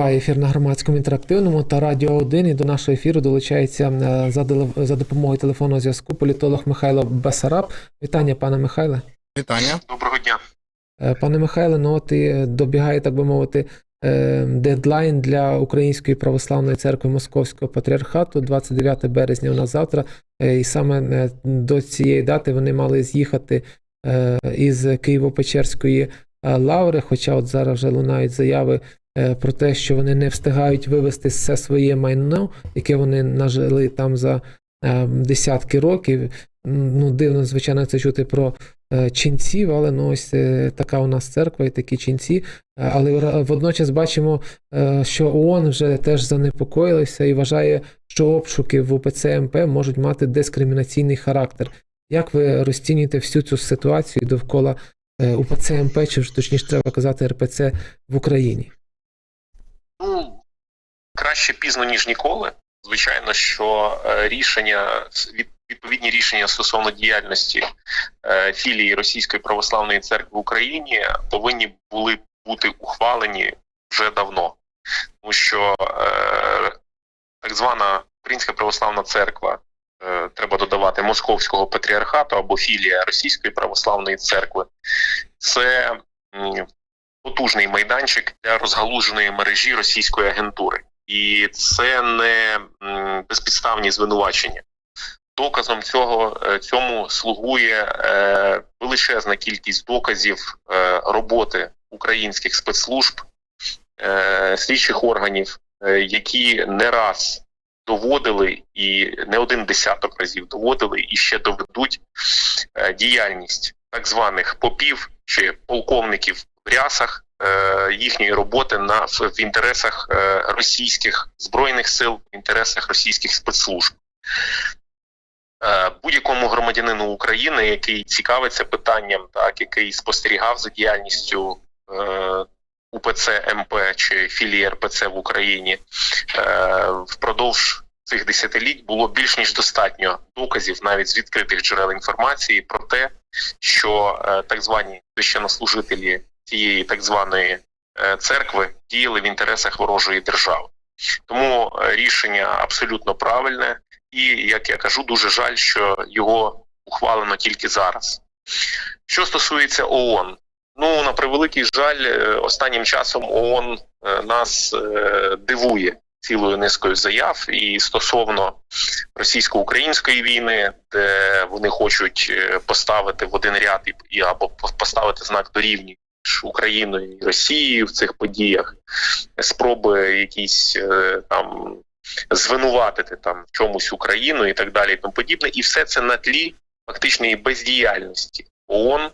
Триває ефір на громадському інтерактивному та радіо 1. І до нашого ефіру долучається е, за, за допомогою телефонного зв'язку політолог Михайло Бесараб. Вітання, пане Михайле. Вітання. Доброго дня. Е, Пане Михайле, ну от і добігає, так би мовити, е, дедлайн для Української православної церкви Московського патріархату. 29 березня у нас завтра. І саме до цієї дати вони мали з'їхати із Києво-Печерської лаври. Хоча от зараз вже лунають заяви про те, що вони не встигають вивести все своє майно, яке вони нажили там за е, десятки років. Ну, дивно, звичайно, це чути про е, ченців, але ну ось е, така у нас церква і такі ченці. Е, Але водночас бачимо, е, що ООН вже теж занепокоїлися і вважає, що обшуки в УПЦ МП можуть мати дискримінаційний характер. Як ви розцінюєте всю цю ситуацію довкола е, УПЦ МП, чи точніше треба казати РПЦ в Україні? Ну, краще пізно, ніж ніколи. Звичайно, що е, рішення відповідні рішення стосовно діяльності е, філії Російської православної церкви в Україні повинні були бути ухвалені вже давно, тому що е, так звана Українська православна церква. Треба додавати Московського патріархату або філія Російської православної церкви. Це потужний майданчик для розгалуженої мережі російської агентури, і це не безпідставні звинувачення. Доказом цього е, цьому слугує е, величезна кількість доказів е, роботи українських спецслужб, е, слідчих органів, е, які не раз доводили і не один десяток разів доводили і ще доведуть е, діяльність так званих попів чи полковників в рясах е, їхньої роботи на в, інтересах е, російських збройних сил, в інтересах російських спецслужб. Е, Будь-якому громадянину України, який цікавиться питанням, так який спостерігав за діяльністю УПЦ МП чи філії РПЦ в Україні, впродовж цих десятиліть було більш ніж достатньо доказів навіть з відкритих джерел інформації про те, що так звані священнослужителі цієї так званої е, церкви діяли в інтересах ворожої держави. Тому е, рішення абсолютно правильне, і як я кажу, дуже жаль, що його ухвалено тільки зараз. Що стосується ООН, ну на превеликий жаль, е, останнім часом ООН нас дивує цілою низкою заяв і стосовно російсько-української війни, де вони хочуть поставити в один ряд і або поставити знак дорівнює між Україною і Росією в цих подіях, спроби якісь е, там звинуватити там в чомусь Україну і так далі, і тому подібне, і все це на тлі фактичної бездіяльності ООН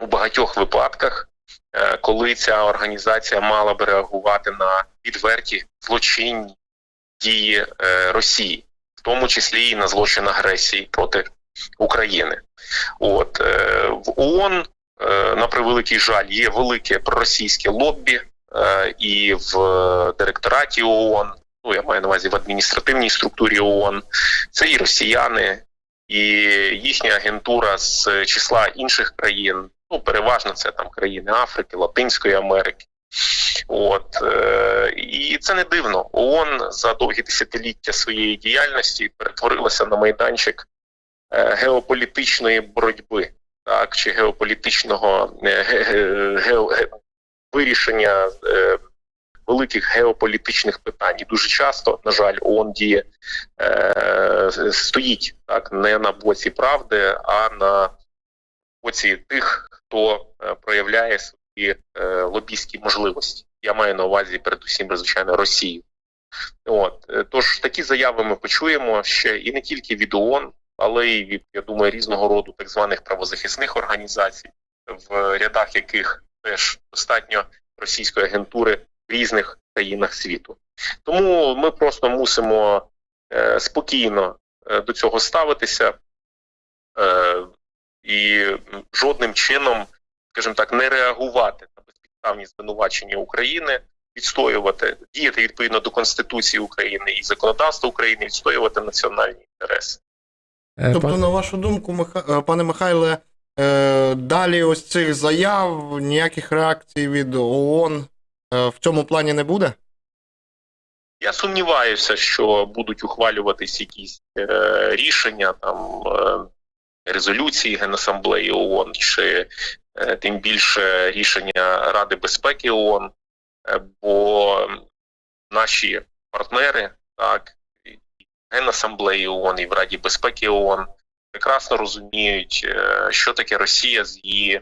у багатьох випадках, е, коли ця організація мала би реагувати на відверті злочинні дії е, Росії, в тому числі і на злочин агресії проти України. От в ООН, на превеликий жаль, є велике проросійське лоббі, е, і в директораті ООН, ну я маю на увазі в адміністративній структурі ООН, це і росіяни, і їхня агентура з числа інших країн. Ну, переважно це там країни Африки, Латинської Америки. От е, і це не дивно. ООН за довгі десятиліття своєї діяльності перетворилася на майданчик е, геополітичної боротьби, так чи геополітичного е, ге- ге- гео, вирішення е, великих геополітичних питань. І дуже часто, на жаль, ООН діє е, стоїть так не на боці правди, а на боці тих, хто е, проявляє свої е, лобійські можливості. Я маю на увазі передусім, звичайно, Росію. От е, тож такі заяви ми почуємо ще і не тільки від ООН, але й від я думаю різного роду так званих правозахисних організацій, в рядах яких теж достатньо російської агентури в різних країнах світу. Тому ми просто мусимо е, спокійно е, до цього ставитися е, і жодним чином, скажімо так, не реагувати на безпідставні звинувачення України, відстоювати, діяти відповідно до Конституції України і законодавства України, відстоювати національні інтереси. Е, Тобто, пан- на вашу думку, Миха... е, пане Михайле, е, далі ось цих заяв, ніяких реакцій від ООН в цьому плані не буде? Я сумніваюся, що будуть ухвалюватись якісь е, рішення там е, резолюції Генасамблеї ООН чи е, тим більше рішення Ради безпеки ООН, е, бо наші партнери, так Генасамблеї ООН і в Раді безпеки ООН прекрасно розуміють, е, що таке Росія з її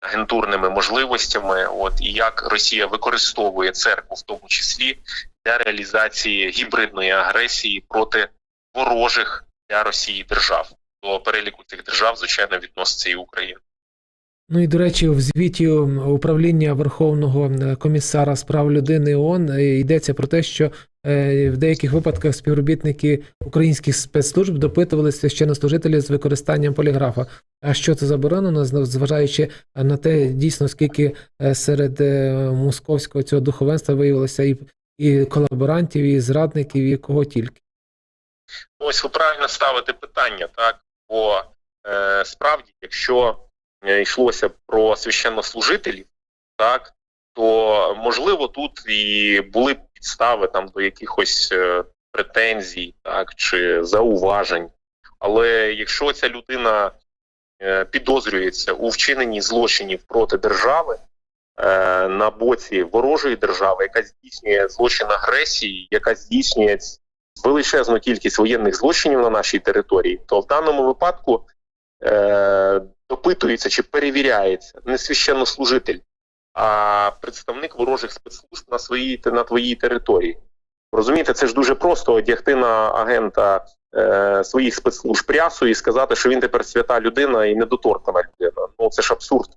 агентурними можливостями, от і як Росія використовує церкву, в тому числі для реалізації гібридної агресії проти ворожих для Росії держав. До переліку цих держав, звичайно, відноситься і Україна. Ну і до речі, в звіті управління Верховного е, комісара з прав людини ООН е, йдеться про те, що е, в деяких випадках співробітники українських спецслужб допитували священнослужителів з використанням поліграфа. А що це заборонено, зважаючи на те, дійсно скільки серед московського цього духовенства виявилося і, і колаборантів, і зрадників, і кого тільки. Ось ви правильно ставите питання, так? Бо е, справді, якщо йшлося про священнослужителів, так, то можливо тут і були підстави там до якихось е, претензій, так, чи зауважень. Але якщо ця людина е, підозрюється у вчиненні злочинів проти держави е, на боці ворожої держави, яка здійснює злочин агресії, яка здійснює величезну кількість воєнних злочинів на нашій території, то в даному випадку е, допитується чи перевіряється не священнослужитель, а представник ворожих спецслужб на своїй на твоїй території. Розумієте, це ж дуже просто одягти на агента е, своїх спецслужб прясу і сказати, що він тепер свята людина і недоторкана людина. Ну це ж абсурд.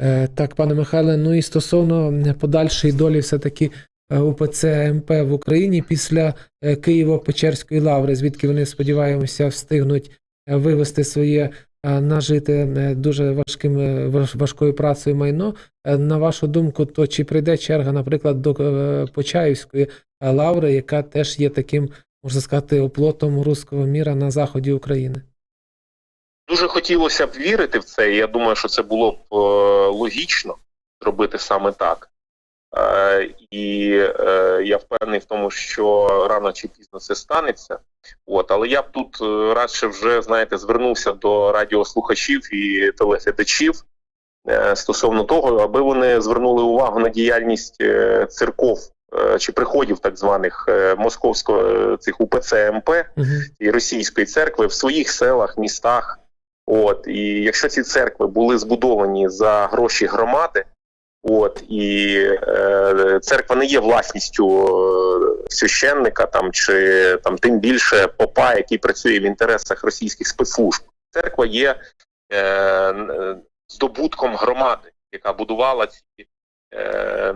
Е, Так, пане Михайле, ну і стосовно подальшої долі все-таки е, УПЦ МП в Україні після е, Києво-Печерської лаври, звідки вони сподіваємося встигнуть е, вивести своє е, нажите е, дуже важким е, важкою працею майно. Е, На вашу думку, то чи прийде черга, наприклад, до е, Почаївської е, лаври, яка теж є таким, можна сказати, оплотом руського міра на заході України? Дуже хотілося б вірити в це, і я думаю, що це було б е, логічно зробити саме так. Е, і е, я впевнений в тому, що рано чи пізно це станеться. От, але я б тут е, радше вже знаєте звернувся до радіослухачів і телеглядачів стосовно того, аби вони звернули увагу на діяльність церков чи приходів так званих московського цих УПЦ МП Угу. і російської церкви в своїх селах, містах. От і якщо ці церкви були збудовані за гроші громади, от і е, церква не є власністю е, священника там чи там тим більше попа, який працює в інтересах російських спецслужб. Церква є е, е, здобутком громади, яка будувала ці, е,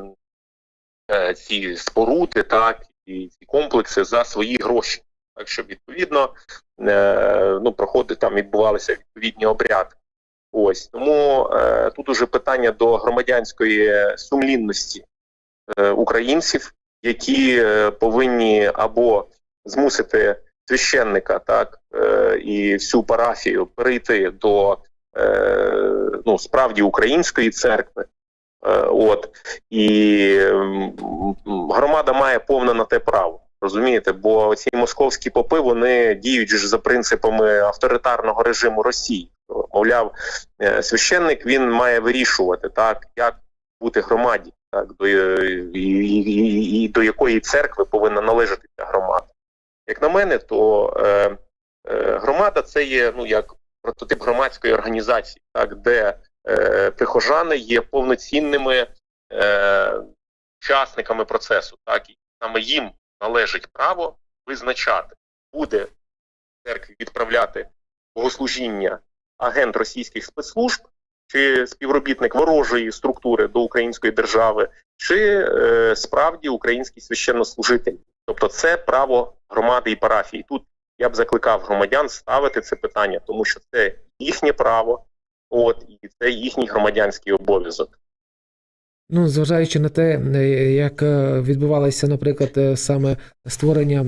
е, ці споруди, так і ці комплекси за свої гроші. Так що відповідно е, ну, проходи там відбувалися відповідні обряди. Ось тому е, тут уже питання до громадянської сумлінності е, українців, які е, повинні або змусити священника, так е, і всю парафію перейти до е, ну, справді української церкви. Е, от і м, громада має повне на те право. Розумієте, бо ці московські попи вони діють ж за принципами авторитарного режиму Росії. Мовляв, е, священник він має вирішувати так, як бути громаді, так до е, і, і, і, і до якої церкви повинна належати ця громада. Як на мене, то е, е, громада це є ну як прототип громадської організації, так де е, прихожани є повноцінними е, учасниками процесу, так і саме їм належить право визначати, буде церкві відправляти богослужіння агент російських спецслужб чи співробітник ворожої структури до української держави, чи е, справді український священнослужитель. Тобто, це право громади і парафії. Тут я б закликав громадян ставити це питання, тому що це їхнє право, от і це їхній громадянський обов'язок. Ну, зважаючи на те, е, як е, відбувалося, наприклад, е, саме створення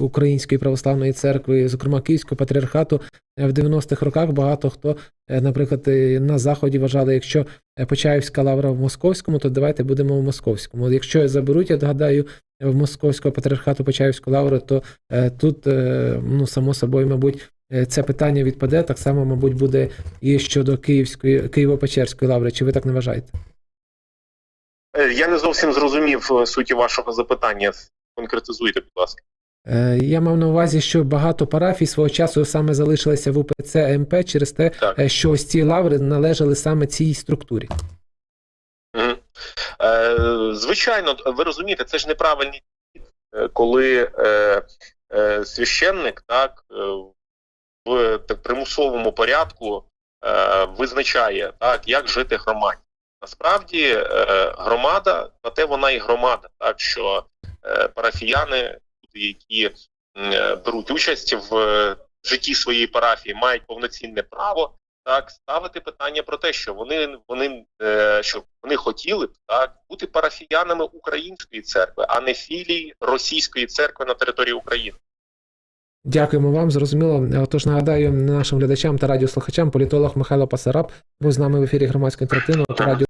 Української православної церкви, зокрема Київського патріархату, в 90-х роках багато хто, наприклад, на заході вважали, якщо Почаївська лавра в Московському, то давайте будемо в Московському. Якщо заберуть, я догадаю, в Московського патріархату Почаївську лавру, то тут, ну, само собою, мабуть, це питання відпаде. Так само, мабуть, буде і щодо Київської Києво-Печерської лаври. Чи ви так не вважаєте? Е, Я не зовсім зрозумів е, суті вашого запитання. Конкретизуйте, будь ласка. Е, Я мав на увазі, що багато парафій свого часу саме залишилися в УПЦ МП через те, Так. що ось ці лаври належали саме цій структурі. Е, звичайно, ви розумієте, це ж неправильний е, коли е, е, священник так, в так, примусовому порядку е, визначає, так, як жити громаді. Насправді е, громада, на те вона і громада, так що е, парафіяни, які е, беруть участь в житті своєї парафії, мають повноцінне право так ставити питання про те, що вони вони що вони хотіли б так бути парафіянами української церкви, а не філії російської церкви на території України. Дякуємо вам, зрозуміло. Отож, нагадаю нашим глядачам та радіослухачам, політолог Михайло Пасараб був з нами в ефірі громадського інтерактивного та радіо.